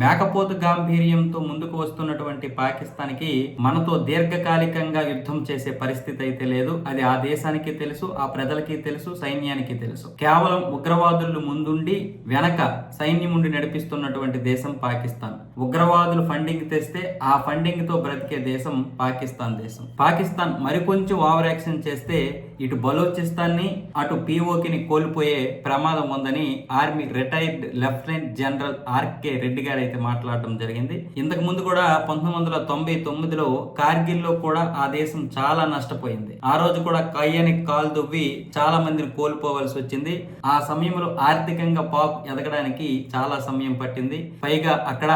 మేకపోతు గాంభీర్యంతో ముందుకు వస్తున్నటువంటి పాకిస్తాన్కి మనతో దీర్ఘకాలికంగా యుద్ధం చేసే పరిస్థితి అయితే లేదు. అది ఆ దేశానికి తెలుసు ఆ ప్రజలకి తెలుసు సైన్యానికి తెలుసు. కేవలం ఉగ్రవాదులు ముందుండి వెనక సైన్యం ఉండి నడిపిస్తున్నటువంటి దేశం పాకిస్తాన్. ఉగ్రవాదులు ఫండింగ్ తెస్తే ఆ ఫండింగ్తో బ్రతికే దేశం పాకిస్తాన్ దేశం. పాకిస్తాన్ మరికొంచెం ఓవర్ యాక్షన్ చేస్తే ఇటు బలోచిస్తాన్ని అటు పిఓకిని కోల్పోయే ప్రమాదం ఉందని army retired lieutenant general RK Reddy garu అయితే మాట్లాడటం జరిగింది. ఇంతకు ముందు కూడా పంతొమ్మిది వందల తొంభై తొమ్మిదిలో కార్గిల్లో కూడా ఆ దేశం చాలా నష్టపోయింది. ఆ రోజు కూడా కయ్యని కాలు దువ్వి చాలా మందిని కోల్పోవలసి వచ్చింది. ఆ సమయంలో ఆర్థికంగా పాప్ ఎదగడానికి చాలా సమయం పట్టింది. పైగా అక్కడ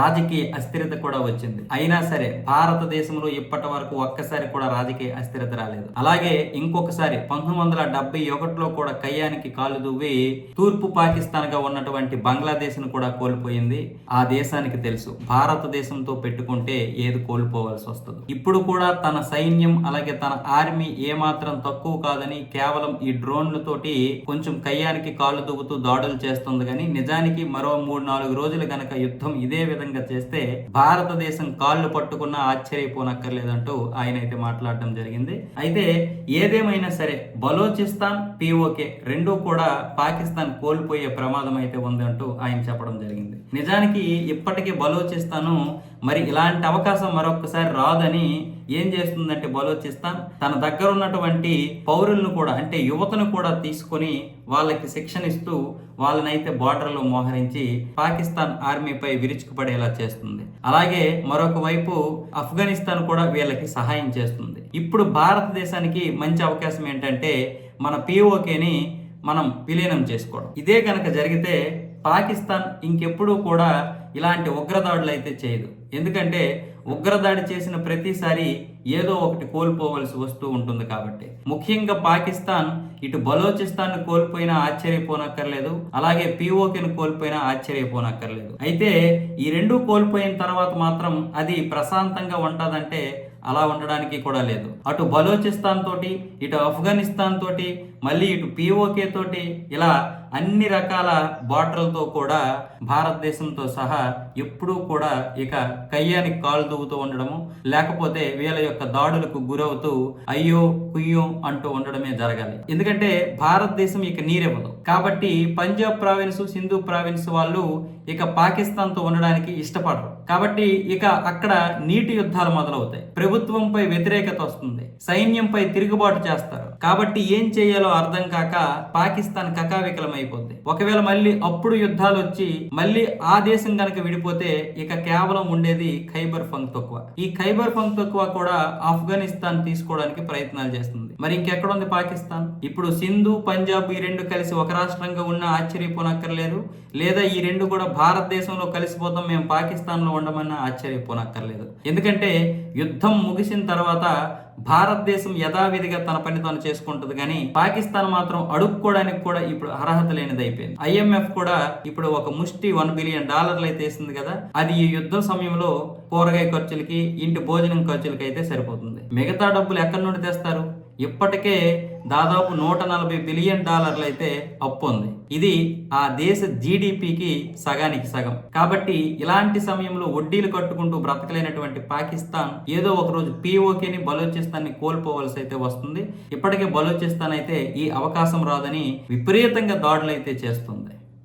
రాజకీయ అస్థిరత కూడా వచ్చింది. అయినా సరే భారతదేశంలో ఇప్పటి వరకు ఒక్కసారి కూడా రాజకీయ అస్థిరత రాలేదు. అలాగే ఇంకొకసారి పంతొమ్మిది వందల డెబ్బై ఒకటిలో కూడా కయ్యానికి కాలు దువ్వి తూర్పు పాకిస్తాన్గా ఉన్నటువంటి బంగ్లాదేశ్ను కూడా కోల్పోయింది. ఆ దేశానికి తెలుసు. భారతదేశంతో పెట్టుకుంటే ఏది కోల్పోవాల్సి వస్తుంది. ఇప్పుడు కూడా తన సైన్యం అలాగే తన ఆర్మీ ఏమాత్రం తక్కువ కాదని కేవలం ఈ డ్రోన్లతోటి కొంచెం కయ్యానికి కాళ్ళు దూకుతూ దాడులు చేస్తుంది కానీ నిజానికి మరో మూడు నాలుగు రోజులు గనక యుద్ధం ఇదే విధంగా చేస్తే భారతదేశం కాళ్ళు పట్టుకున్నా ఆశ్చర్యపోనక్కర్లేదంటూ ఆయన అయితే మాట్లాడడం జరిగింది. అయితే ఏదేమైనా సరే బలోచిస్తాన్ పిఓకే రెండూ కూడా పాకిస్తాన్ కోల్పోయే ప్రమాదం అయితే ఉందంటూ ఆయన చెప్పడం జరిగింది. నిజానికి ఇప్పటికీ బలోచిస్తాను. మరి ఇలాంటి అవకాశం మరొకసారి రాదని ఏం చేస్తుందంటే బలోచిస్తాన్ తన దగ్గర ఉన్నటువంటి పౌరులను కూడా అంటే యువతను కూడా తీసుకొని వాళ్ళకి శిక్షణ ఇస్తూ వాళ్ళనైతే బార్డర్లో మోహరించి పాకిస్తాన్ ఆర్మీపై విరుచుకుపడేలా చేస్తుంది. అలాగే మరొక వైపు ఆఫ్ఘనిస్తాన్ కూడా వీళ్ళకి సహాయం చేస్తుంది. ఇప్పుడు భారతదేశానికి మంచి అవకాశం ఏంటంటే మన పిఓకేని మనం విలీనం చేసుకోవడం. ఇదే కనుక జరిగితే పాకిస్తాన్ ఇంకెప్పుడూ కూడా ఇలాంటి ఉగ్రదాడులు అయితే చేయదు. ఎందుకంటే ఉగ్రదాడి చేసిన ప్రతిసారి ఏదో ఒకటి కోల్పోవలసి వస్తూ ఉంటుంది కాబట్టి. ముఖ్యంగా పాకిస్తాన్ ఇటు బలోచిస్తాన్ కోల్పోయినా ఆశ్చర్యపోనక్కర్లేదు అలాగే పిఓకేను కోల్పోయినా ఆశ్చర్యపోనక్కర్లేదు. అయితే ఈ రెండు కోల్పోయిన తర్వాత మాత్రం అది ప్రశాంతంగా ఉంటుందంటే అలా ఉండడానికి కూడా లేదు. అటు బలోచిస్తాన్ తోటి ఇటు ఆఫ్ఘనిస్తాన్ తోటి మళ్ళీ ఇటు పిఓకే తోటి ఇలా అన్ని రకాల బార్డర్లతో కూడా భారతదేశంతో సహా ఎప్పుడూ కూడా ఇక కయ్యానికి కాలు దువ్వుతూ ఉండడము లేకపోతే వీళ్ళ యొక్క దాడులకు గురవుతూ అయ్యో కుయ్యో అంటూ ఉండడమే జరగాలి. ఎందుకంటే భారతదేశం ఇక నీరివ్వదు. కాబట్టి పంజాబ్ ప్రావిన్స్ సింధు ప్రావిన్స్ వాళ్ళు ఇక పాకిస్తాన్తో ఉండడానికి ఇష్టపడరు. కాబట్టి ఇక అక్కడ నీటి యుద్ధాలు మొదలవుతాయి. ప్రభుత్వంపై వ్యతిరేకత వస్తుంది. సైన్యంపై తిరుగుబాటు చేస్తారు. కాబట్టి ఏం చేయాలో అర్థం కాక పాకిస్తాన్ కకావికలమై అయిపోద్ది ఒకవేళ మళ్ళీ అప్పుడు యుద్ధాలు వచ్చి మళ్ళీ ఆ దేశం కనుక విడిపోతే ఇక కేవలం ఉండేది ఖైబర్ ఫంక్ తక్కువ. ఈ ఖైబర్ ఫంక్ తక్కువ కూడా ఆఫ్ఘనిస్తాన్ తీసుకోవడానికి ప్రయత్నాలు చేస్తుంది. మరి ఇంకెక్కడ ఉంది పాకిస్తాన్? ఇప్పుడు సింధు పంజాబ్ ఈ రెండు కలిసి ఒక రాష్ట్రంగా ఉన్న ఆశ్చర్యపోనక్కర్లేదు. లేదా ఈ రెండు కూడా భారతదేశంలో కలిసిపోతాం మేము పాకిస్తాన్లో ఉండమన్నా ఆశ్చర్యపోనక్కర్లేదు. ఎందుకంటే యుద్ధం ముగిసిన తర్వాత భారతదేశం యథావిధిగా తన పని తాను చేసుకుంటుంది కానీ పాకిస్తాన్ మాత్రం అడుక్కోవడానికి కూడా ఇప్పుడు అర్హత లేనిది అయిపోయింది ఐఎంఎఫ్ కూడా ఇప్పుడు ఒక ముష్టి వన్ బిలియన్ డాలర్లు అయితే వేసింది కదా అది ఈ యుద్ధం సమయంలో కూరగాయ ఖర్చులకి ఇంటి భోజనం ఖర్చులకి అయితే సరిపోతుంది. మిగతా డబ్బులు ఎక్కడి నుండి తెస్తారు? ఇప్పటికే దాదాపు నూట నలభై బిలియన్ డాలర్లు అయితే అప్పు ఉంది. ఇది ఆ దేశ జీడిపికి సగానికి సగం. కాబట్టి ఇలాంటి సమయంలో వడ్డీలు కట్టుకుంటూ బ్రతకలేనటువంటి పాకిస్తాన్ ఏదో ఒక రోజు పిఓకేని బలోచిస్తాన్ని కోల్పోవలసి అయితే వస్తుంది. ఇప్పటికే బలోచిస్తాన్ అయితే ఈ అవకాశం రాదని విపరీతంగా దాడులు అయితే చేస్తుంది.